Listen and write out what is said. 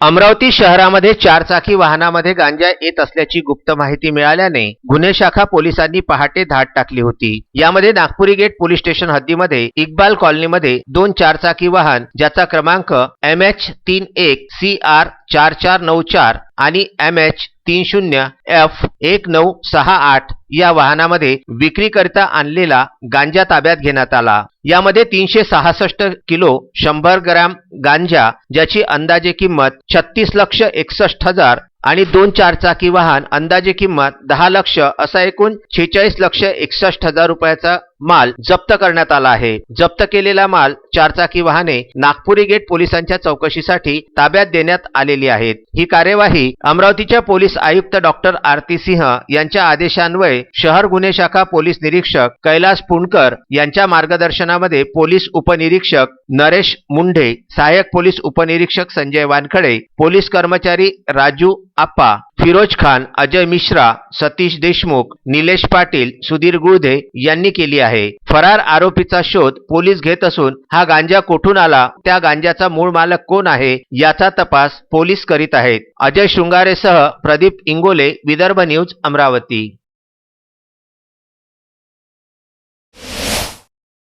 अमरावती शहरामध्ये चारचाकी वाहनामध्ये गांजा येत असल्याची गुप्त माहिती मिळाल्याने गुन्हे शाखा पोलिसांनी पहाटे धाड टाकली होती. यामध्ये नागपुरी गेट पोलीस स्टेशन हद्दीमध्ये इक्बाल कॉलनीमध्ये दोन चारचाकी वाहन ज्याचा क्रमांक एम एच तीन एक सी आर चार चार नऊ चार आणि एम एच तीन शून्य एफ एक नऊ सहा आठ या वाहनामध्ये विक्रीकरिता आणलेला गांजा ताब्यात घेण्यात आला. यामध्ये तीनशे सहासष्ट किलो शंभर ग्रॅम गांजा ज्याची अंदाजे किंमत छत्तीस लक्ष एकसष्ट हजार आणि दोन चारचाकी वाहन अंदाजे किंमत दहा लक्ष असा एकूण छेचाळीस लक्ष एकसष्ट हजार रुपयाचा माल जप्त करण्यात आला आहे. जप्त केलेला माल चारचाकी वाहने नागपुरी गेट पोलिसांच्या चौकशीसाठी ताब्यात देण्यात आलेली आहेत. ही कार्यवाही अमरावतीच्या पोलीस आयुक्त डॉक्टर आरती सिंह यांच्या आदेशान्वये शहर गुन्हे शाखा पोलीस निरीक्षक कैलास पुणकर यांच्या मार्गदर्शनामध्ये पोलीस उपनिरीक्षक नरेश मुंढे सहाय्यक पोलीस उपनिरीक्षक संजय वानखडे पोलीस कर्मचारी राजू आप्पा फिरोज खान अजय मिश्रा सतीश देशमुख निलेश पाटील सुधीर गुळधे यांनी केली आहे. फरार आरोपीचा शोध पोलीस घेत असून हा गांजा कोठून आला त्या गांजाचा मूळ मालक कोण आहे याचा तपास पोलीस करीत आहेत. अजय शृंगारेसह प्रदीप इंगोले विदर्भ न्यूज अमरावती.